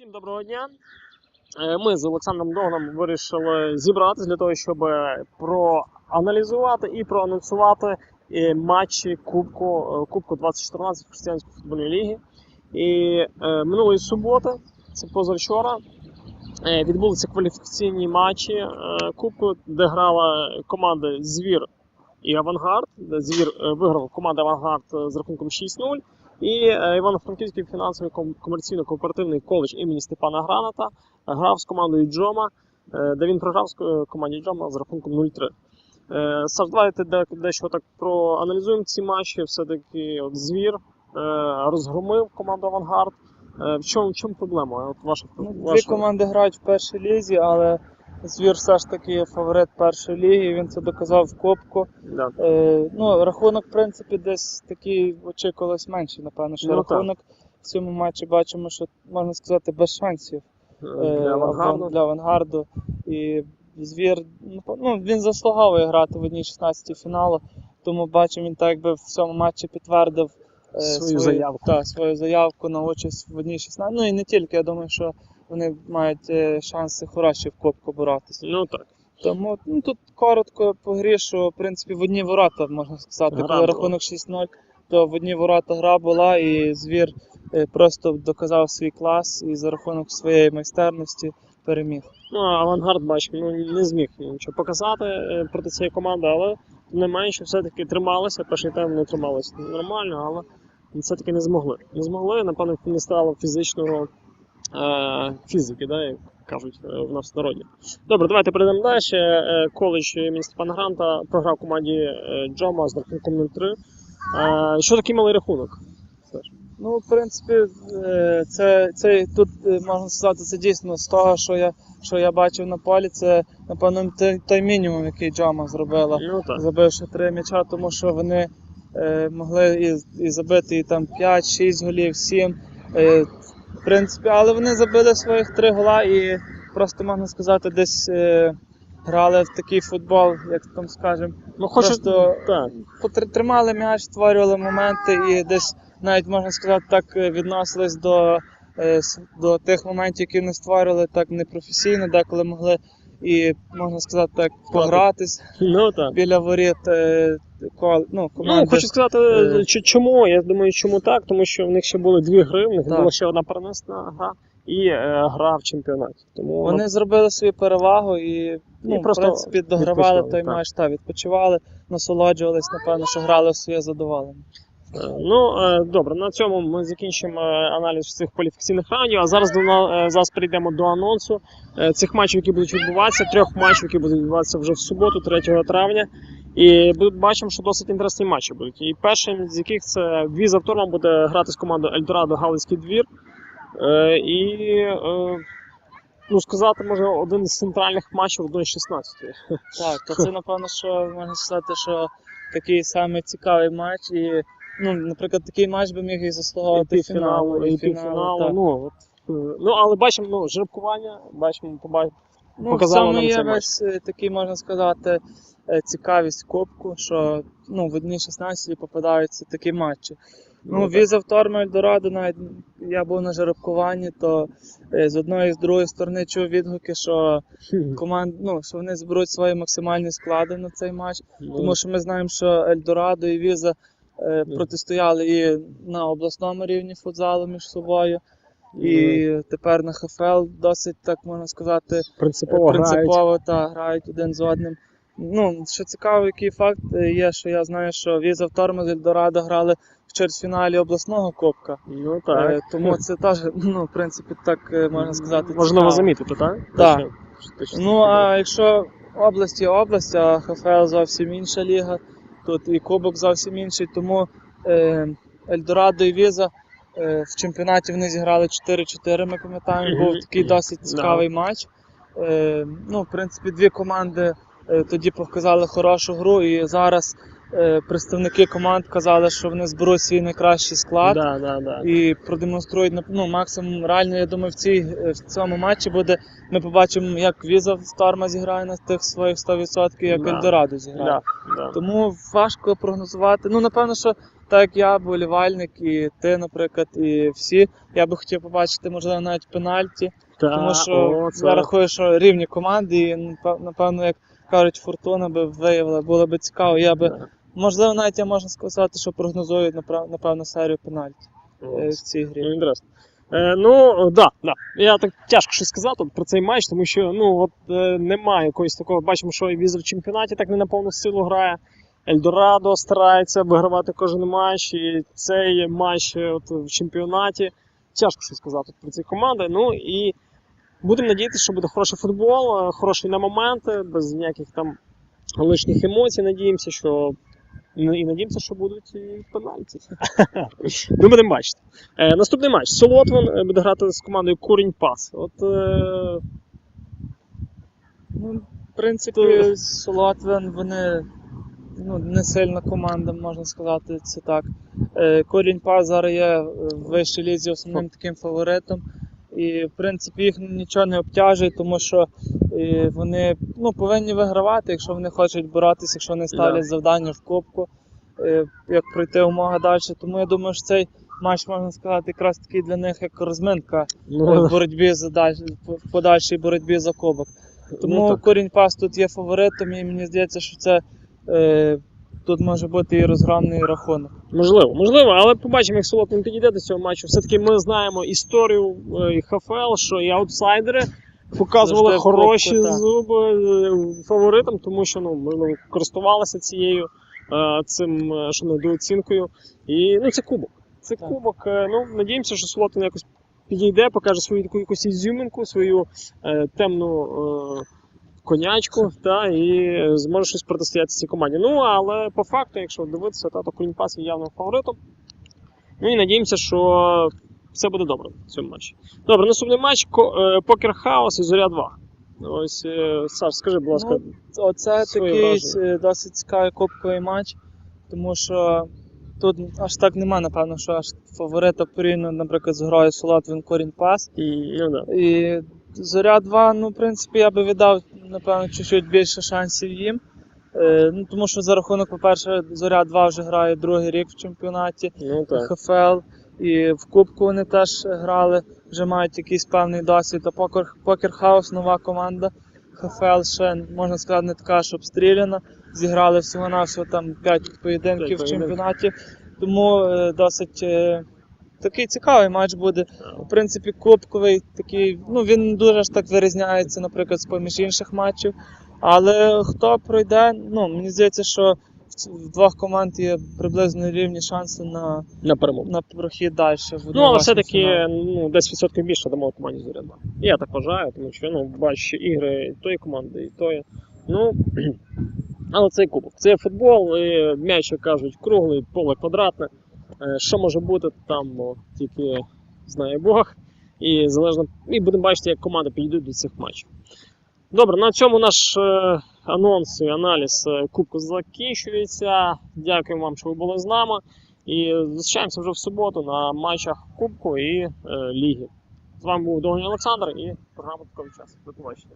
Всім доброго дня. Е, Ми з Олександром Догном вирішили зібратися для того, щоб проаналізувати і проанонсувати е, матчі Кубку, е, Кубку 2014 Християнської футбольної ліги. І минулої суботи, це позавчора, відбулися кваліфікаційні матчі Кубку, де грала команди Звір і Авангард. Звір виграв команда Авангард з рахунком 6-0. І е, Івано-Франківський фінансовий комерційно-кооперативний коледж імені Степана Граната грав з командою Джома, е, де він програв з команді Джома з рахунком 0-3. Е, Саш, давайте дещо так проаналізуємо ці матчі. Все-таки от звір е, розгромив команду Авангард. Е, В чому, в чому проблема? От ваша, Ну, Дві ваша... команди грають в першій лізі, але звір все ж таки є фаворит першої ліги. Він це доказав в Кубку. Да. Е, ну, рахунок, в принципі, десь такий очікувалось менший, напевно, що Ну, так. рахунок в цьому матчі бачимо, що можна сказати без шансів Е, е, Для Авангарду. для авангарду. І звір ну, ну, він заслуговує грати в одній 16 фіналу, тому бачимо, він так якби в цьому матчі підтвердив е, Свою заявку. Та, свою заявку на участь в одній 16. Ну і не тільки, я думаю, що вони мають е, шанси хороші в Кубку боротися. Ну так. Тому ну, тут коротко по грі, що в принципі в одні ворота, можна сказати, Гра коли була. рахунок 6-0, то в одні ворота гра була, і звір е, просто доказав свій клас і за рахунок своєї майстерності переміг. Ну, авангард, бачимо, ну, не зміг нічого показати е, проти цієї команди, але не менше все-таки трималися. Перший тайм не трималися нормально, але все-таки не змогли. Не змогли, напевно, не стало фізичного фізики, да, як кажуть е, в нас в народі. Добре, давайте перейдемо далі. Е, Коледж імені Степана Гранта програв команді е, Джома з рахунком 0-3. Е, що такий малий рахунок? Ну, в принципі, е, це, це тут е, можна сказати, це дійсно з того, що я, що я бачив на полі, це напевно той, мінімум, який Джома зробила. Ну так. забивши три м'яча, тому що вони е, могли і, і забити і там 5-6 голів, 7. Е, в принципі, але вони забили своїх три гола і просто можна сказати, десь е, грали в такий футбол, як там скажемо. Ну. Просто так. потр- тримали м'яч, створювали моменти і десь навіть можна сказати так е, відносились до, е, до тих моментів, які вони створювали так непрофесійно, деколи могли і можна сказати так погратись Ну так. біля воріт е, ну, команди. Ну, хочу сказати, е, чому. Я думаю, чому так, тому що в них ще були дві гри, в них Так. була ще одна перенесена гра і е, гра в чемпіонаті. Тому Вони зробили свою перевагу і, ну, І просто в принципі догравали той так. матч, та, відпочивали, насолоджувались, напевно, що грали в своє задоволення. Е, ну е, добре, на цьому ми закінчимо е, аналіз цих кваліфікаційних раундів. А зараз до зараз перейдемо до анонсу цих матчів, які будуть відбуватися, трьох матчів, які будуть відбуватися вже в суботу, 3 травня. І бачимо, що досить інтересні матчі будуть. І першим з яких це Віза Вторма буде грати з командою Ельдорадо Галицький двір. І ну, сказати, може, один з центральних матчів 1-16. Так, то це напевно, що можна сказати, що такий саме цікавий матч. І, ну, наприклад, такий матч би міг і заслуговувати фіналу, і і півфіналу. так. Ну, от, е, ну, але бачимо, ну, жеребкування, бачимо, побачимо. Ну, показало нам є цей матч. весь е, такий, можна сказати, е, цікавість Кубку, що ну, в одній 16 попадаються такі матчі. Ну, так. віза в Торма Ельдорадо, навіть я був на жеребкуванні, то е, з одної і з другої сторони чув відгуки, що команд, ну, що вони зберуть свої максимальні склади на цей матч. Ну, Тому що ми знаємо, що Ельдорадо і Віза. Протистояли і на обласному рівні футзалу між собою, і тепер на ХФЛ досить, так можна сказати, принципово, грають. та грають один з одним. Ну, що цікаво, який факт е, є, що я знаю, що Віза в Торма з Ельдорадо грали в чвертьфіналі обласного кубка. Ну так. Е, тому це теж, ну, в принципі, так е, можна сказати. Можливо замітити, так? Так. Що- Ну, а якщо область є область, а ХФЛ зовсім інша ліга, тут і Кубок зовсім інший, тому е, Ельдорадо і Віза е, в чемпіонаті вони зіграли 4-4, ми пам'ятаємо, був такий досить цікавий матч. Е, ну, в принципі, дві команди е, тоді показали хорошу гру, і зараз представники команд казали, що вони зберуть свій найкращий склад Да, да, да. і продемонструють ну, максимум. Реально, я думаю, в, цій, е, в цьому матчі буде. Ми побачимо, як Віза Старма зіграє на тих своїх 100%, як Да. Ельдорадо зіграє. Да, да. Тому важко прогнозувати. Ну, напевно, що так як я, болівальник, і ти, наприклад, і всі, я би хотів побачити, можливо, навіть пенальті. Та, Тому що о, я рахую, що рівні команди, і напев- напевно, як кажуть, фортуна би виявила, було би цікаво. Я би. Можливо, навіть я можна сказати, що прогнозую напра- напевно серію пенальті е, в цій грі. Ну, інтересно. Е, ну, да, да. Я так тяжко щось сказати про цей матч, тому що ну, от, е, немає якогось такого. Бачимо, що і Візер в чемпіонаті так не на повну силу грає. Ельдорадо старається вигравати кожен матч. І цей матч е, от, в чемпіонаті. Тяжко щось сказати про ці команди. Ну і будемо надіятися, що буде хороший футбол, е, хороший на моменти, без ніяких там лишніх емоцій. Надіємося, що. І надіємося, що будуть і пенальті. Ми будемо бачити. Е, наступний матч. Солотвин е, буде грати з командою Курінь Пас. От е, Ну, в принципі, Солотвин, вони ну, не сильна команда, можна сказати, це так. Е, Корінь Пас зараз є в вищій лізі основним таким фаворитом. І, в принципі, їх нічого не обтяжує, тому що е, вони ну, повинні вигравати, якщо вони хочуть боротися, якщо вони ставлять Да. завдання в кубку, е, як пройти умога далі. Тому я думаю, що цей матч можна сказати якраз такий для них як розминка ну, в боротьбі за в подальшій боротьбі за кубок. Тому ну, корінь пас тут є фаворитом, і мені здається, що це е, тут може бути і розгромний рахунок. можливо, можливо, але побачимо, як Солотвин підійде до цього матчу. Все-таки ми знаємо історію е, ХФЛ, що і аутсайдери показували Завжди хороші так. зуби е, фаворитам, тому що ну, можливо, користувалися цією е, цим е, що недооцінкою. І ну, це кубок. Це Так. кубок. е, Ну, надіємося, що Солотвин якось підійде, покаже свою таку якусь ізюмінку, свою е, темну е, конячку, та, і зможе щось протистояти цій команді. Ну, але по факту, якщо дивитися, та, то Кулінпас є явним фаворитом. Ну і надіємося, що все буде добре в цьому матчі. Добре, наступний матч е, Покер Хаус і Зоря 2. Ось, е, Саш, скажи, будь ласка, Ну, Оце такий враження. е, досить цікавий кубковий матч, тому що тут аж так нема, напевно, що аж фаворита порівняно, наприклад, з грою Солотвин корінь пас. і. І Зоря 2, ну, в принципі, я би віддав, напевно, чуть-чуть більше шансів їм. Ну, тому що за рахунок, по-перше, Зоря 2 вже грає другий рік в чемпіонаті ну, так. ХФЛ. І в Кубку вони теж грали, вже мають якийсь певний досвід. А Покер, Хаус нова команда. ХФЛ ще, можна сказати, не така ж обстріляна. Зіграли всього-навсього там 5 поєдинків в чемпіонаті. Тому е, досить е, такий цікавий матч буде. В принципі, кубковий такий, ну він дуже ж так вирізняється, наприклад, з поміж інших матчів. Але хто пройде, ну мені здається, що в двох команд є приблизно рівні шанси на, На перемогу. на прохід далі. Ну, але все-таки ну, 10% більше дамо команді Зоря Я так вважаю, тому що ну, бачу ігри і тої команди, і тої. Ну, але це кубок. Це футбол, і м'яч, як кажуть, круглий, поле квадратне. Е, Що може бути, там ну, тільки знає Бог. І залежно. І будемо бачити, як команди підійдуть до цих матчів. Добре, на цьому наш е, анонс і аналіз е, Кубку закінчується. Дякую вам, що ви були з нами. І зустрічаємося вже в суботу на матчах Кубку і е, Ліги. З вами був Довгий Олександр і програма «Такий час. До побачення.